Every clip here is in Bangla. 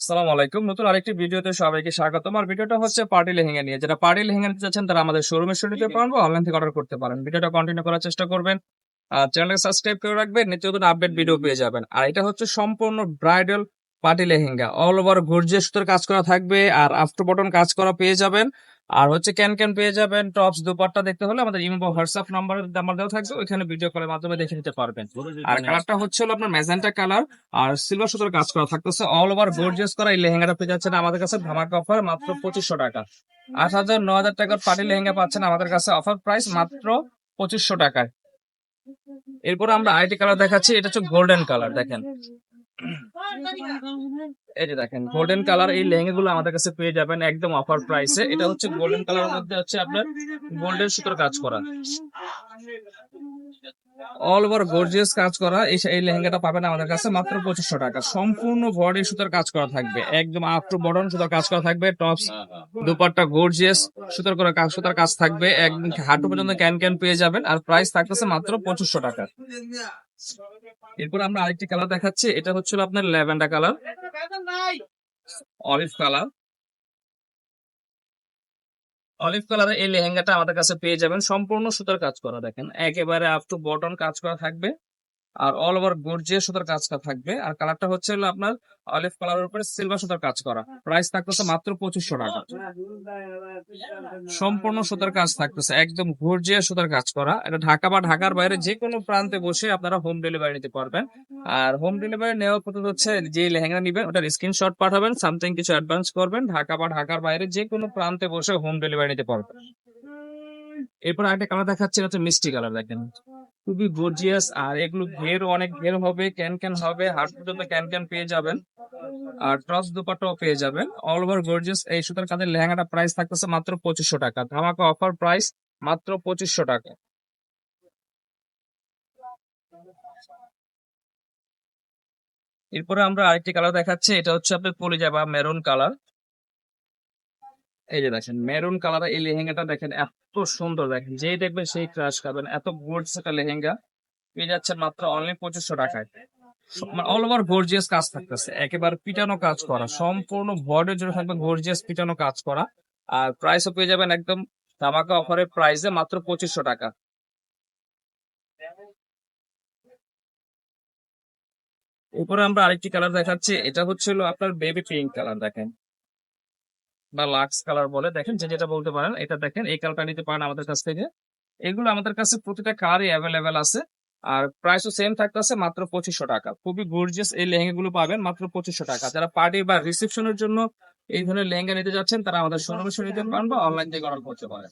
সালাম আলাইকুম। নতুন আরেকটি ভিডিওতে সবাইকে স্বাগতম। আর ভিডিওটা হচ্ছে পার্টি লেহেঙ্গা নিয়ে। যারা পার্টি লেহেঙ্গা নিতে চাচ্ছেন তারা আমাদের শোরুমে শুরু নিতে বা অনলাইন থেকে অর্ডার করতে পারেন। ভিডিওটা কন্টিনিউ করার চেষ্টা করবেন। আর চ্যানেলকে সাবস্ক্রাইব করে রাখবেন নিত্য নতুন আপডেট ভিডিও পেয়ে যাবেন। আর এটা হচ্ছে সম্পূর্ণ bridal party lehenga. All over গর্জিয়া সুতোর কাজ করা থাকবে আর আফটার বটন কাজ করা পেয়ে যাবেন। আর হচ্ছে ক্যান ক্যান পেয়ে যাবেন টপস দুপাট্টা দেখতে হলে আমাদের ইমো হোয়াটসঅ্যাপ নাম্বার নাম্বার দেওয়া থাকবে ওইখানে ভিডিও কলের মাধ্যমে দেখে নিতে পারবেন। আর কালারটা হচ্ছে হলো আপনার ম্যাজেন্টা কালার আর সিলভার সুতোর কাজ করা থাকতেছে অল ওভার গর্জিয়াস করা এই লেহেঙ্গাটা পেয়ে যাচ্ছেন আমাদের কাছে ধামাকা অফার মাত্র পঁচিশশো টাকা। আট হাজার ন হাজার টাকার পার্টি লেহেঙ্গা পাচ্ছেন আমাদের কাছে অফার প্রাইস মাত্র পঁচিশশো টাকায়। এরপর আমরা আইটি কালার দেখাচ্ছি এটা হচ্ছে গোল্ডেন কালার দেখেন। এই যে দেখেন গোল্ডেন কালার এই লেহেঙ্গা গুলো আমাদের কাছে পেয়ে যাবেন একদম অফার প্রাইসে এটা হচ্ছে গোল্ডেন কালারের মধ্যে হচ্ছে আপনার গোল্ডেন সুতোর কাজ করা। অল ওভার গর্জিয়াস কাজ করা। এই লেহেঙ্গাটা পাবেন আমাদের কাছে মাত্র পঁচিশশো টাকা। সম্পূর্ণ বডি সুতার কাজ করা থাকবে। একদম আফটু বডন সুতার কাজ করা থাকবে। টপস দুপাট্টা গর্জিয়াস সুতার করে কাজ সুতার কাজ থাকবে। একদম হাঁটু পর্যন্ত ক্যান ক্যান পেয়ে যাবেন। আর প্রাইস থাকতেছে মাত্র পঁচিশশো টাকা। এরপর আমরা আরেকটি কালার দেখাচ্ছি। এটা হচ্ছিল আপনার lavender colour olive colour olive কালারের এই লেহেঙ্গাটা আমাদের কাছে পেয়ে যাবেন। সম্পূর্ণ সুতার কাজ করা দেখেন। একেবারে আপ টু বটন কাজ করা থাকবে। আর অল ওভার গর্জিয়াস সুতার কাজ করা থাকবে। আর কালারটা হচ্ছে হলো আপনার অলিভ কালারের উপরে সিলভার সুতার কাজ করা। প্রাইস থাকতেছে মাত্র পঁচিশশো টাকা। সম্পূর্ণ সুতার কাজ থাকতেছে, একদম গর্জিয়াস সুতার কাজ করা। এটা ঢাকা বা ঢাকার বাইরে যে কোনো প্রান্তে বসে আপনারা হোম ডেলিভারি নিতে পারবেন। আর হোম ডেলিভারি নেওয়ার পদ্ধতি হচ্ছে যে লেহেঙ্গা নিবেন, ওটার স্ক্রিনশট পাঠাবেন সামথিং কিছু অ্যাডভান্স করবেন, ঢাকা বা ঢাকার বাইরে যে কোনো প্রান্তে বসে হোম ডেলিভারি নিতে পারবেন। এরপর আরেকটা কালার দেখাচ্ছে, এটা হচ্ছে মিষ্টি কালার দেখেন। খুবই গর্জিয়াস আর এগুলো ঘের অনেক ঘের হবে, ক্যান ক্যান হবে, হাট পর্যন্ত ক্যান ক্যান পেয়ে যাবেন। আর টস দুপাটাও পেয়ে যাবেন। অল ওভার গর্জিয়াস এই সুতার কাঁধের লেহেঙ্গাটা প্রাইস থাকতেছে মাত্র পঁচিশশো টাকা। ধামাকা অফার প্রাইস মাত্র পঁচিশশো টাকা। এরপরে আমরা আরেকটি কালার দেখাচ্ছি, এটা হচ্ছে আপনার পলিজা বা মেরুন কালার এই যে দেখেন মেরুন কালার এই লেহেঙ্গাটা দেখেন এত সুন্দর। দেখেন, যেই দেখবেন সেই ক্রাশ খাবেন। এত গোর্জিয়াস একটা লেহেঙ্গা। পেয়ে যাচ্ছেন মাত্র অনলি পঁচিশশো টাকায়। অল ওভার গর্জিয়াস কাজ থাকতেছে। একেবারে পিটানো কাজ করা। সম্পূর্ণ বডি জুড়ে থাকবে গর্জিয়াস পিটানো কাজ করা। আর প্রাইসও পেয়ে যাবেন একদম ধামাকা অফারের প্রাইসে মাত্র পঁচিশশো টাকা। এরপরে আমরা আরেকটি কালার দেখাচ্ছি। এটা হচ্ছিল আপনার বেবি পিঙ্ক কালার দেখেন। বা লাক্স কালার বলে, দেখেন যে যেটা বলতে পারেন, এটা দেখেন, এই কালারটা নিতে পারেন আমাদের কাছ থেকে। এগুলো আমাদের কাছে প্রতিটা কারই অ্যাভেলেবেল আছে। আর প্রাইসও সেম থাকতেছে, মাত্র পঁচিশশো টাকা। খুবই গর্জিয়াস এই লেহেঙ্গা গুলো পাবেন, মাত্র পঁচিশশো টাকা। যারা পার্টি বা রিসেপশনের জন্য এই ধরনের লেহেঙ্গা নিতে যাচ্ছেন, তারা আমাদের শোরুমে শুনে নিতে পারেন বা অনলাইন থেকে অর্ডার করতে পারেন।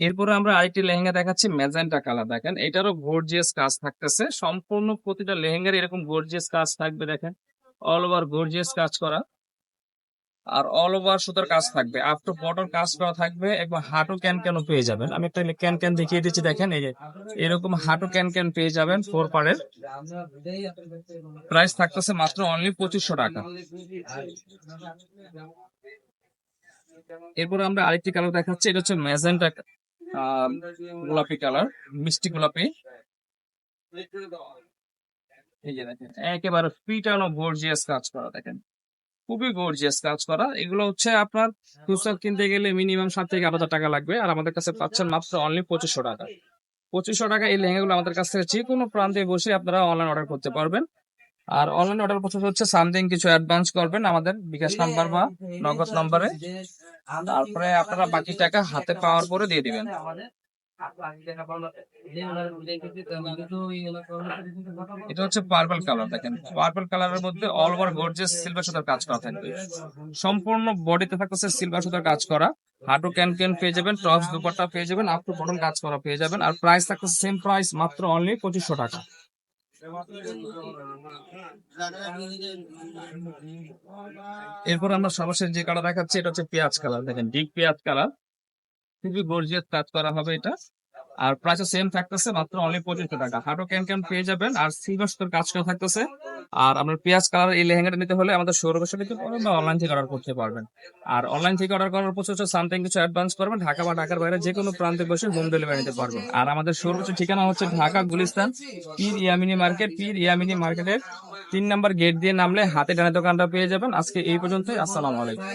এরপরে আমরা আরেকটি লেহেঙ্গা দেখাচ্ছি ম্যাজেন্টা কালার দেখেন, এটারও গর্জিয়াস কাজ থাকতেছে। সম্পূর্ণ প্রতিটা লেহেঙ্গার এরকম গর্জিয়াস কাজ থাকবে, দেখেন। অল ওভার গর্জিয়াস কাজ করা। আর অল ওভার সুতার কাজ থাকবে। আপ আফটার বটন কাজ করা থাকবে। একবার হাঁটু ক্যান ক্যান পেয়ে যাবেন। আমি একটা ক্যান ক্যান দেখিয়ে দিচ্ছি, দেখেন এই যে, এরকম হাঁটু ক্যান ক্যান পেয়ে যাবেন ফোর পারের প্রাইস থাকতেছে মাত্র অনলি পঁচিশশো টাকা। এরপর আমরা আরেকটি কালার দেখাচ্ছি। এটা হচ্ছে ম্যাজেন্টা গোলাপি কালার মিষ্টি গোলাপি। এই যে দেখেন, একেবারে পিটানো গর্জিয়াস কাজ করা দেখেন। খুবই গর্জিয়াস কাজ করা। এগুলো হচ্ছে আপনার খুচরা কিনতে গেলে মিনিমাম সাত থেকে আট হাজার টাকা লাগবে। আর আমাদের কাছে পাচ্ছেন মাত্র অনলি পঁচিশশো টাকা। পঁচিশশো টাকা এই লেহেঙ্গাগুলো আমাদের কাছ থেকে যে কোনো প্রান্তে বসে আপনারা অনলাইন অর্ডার করতে পারবেন। আর অনলাইন অর্ডার প্রসেস হচ্ছে সামথিং কিছু অ্যাডভান্স করবেন আমাদের বিকাশ নাম্বার বা নগদ নম্বরে। তারপরে আপনারা বাকি টাকা হাতে পাওয়ার পরে দিয়ে দিবেন। এটা হচ্ছে পার্পল কালার দেখেন। পার্পল কালারের মধ্যে অল ওভার গর্জিয়াস সিলভার সুতার কাজ করা থাকবে। সম্পূর্ণ বডিতে থাকতেছে সিলভার সুতার কাজ করা। হাঁটু ক্যান ক্যান পেয়ে যাবেন টপস দুপাট্টা পেয়ে যাবেন আপ টু বটন কাজ করা পেয়ে যাবেন। আর প্রাইস থাকতেছে সেম প্রাইস মাত্র অনলি পঁচিশশো টাকা। এরপর আমরা সর্বশেষ যে কালার দেখাচ্ছি, এটা হচ্ছে পেঁয়াজ কালার দেখেন ডিপ পেঁয়াজ কালার খুবই গর্জিয়াস কাজ করা হবে এটা। আর প্রাইসও সেম থাকতেছে, মাত্র অনলি পঁচিশশো টাকা। হাঁটু ক্যান ক্যান পেয়ে যাবেন, আর সিলভার সুতোর কাজ করা থাকতেছে। আর আপনার পেঁয়াজ কালার এই লেহেঙ্গাটা নিতে হলে আমাদের শোরুমে এসে নিতে পারবেন বা অনলাইন থেকে অর্ডার করতে পারবেন। আর অনলাইন থেকে অর্ডার করার পর হচ্ছে সামথিং কিছু অ্যাডভান্স করবেন, ঢাকা বা ঢাকার বাইরে যে কোনো প্রান্তে বসে হোম ডেলিভারি নিতে পারবেন। আর আমাদের শোরুমের ঠিকানা হচ্ছে ঢাকা, গুলিস্তান, পীর ইয়ামিনী মার্কেট, পীর ইয়ামিনী মার্কেটের তিন নাম্বার গেট দিয়ে নামলে হাতে ডানে দোকানটা পেয়ে যাবেন। আজকে এই পর্যন্তই, আসসালামু আলাইকুম।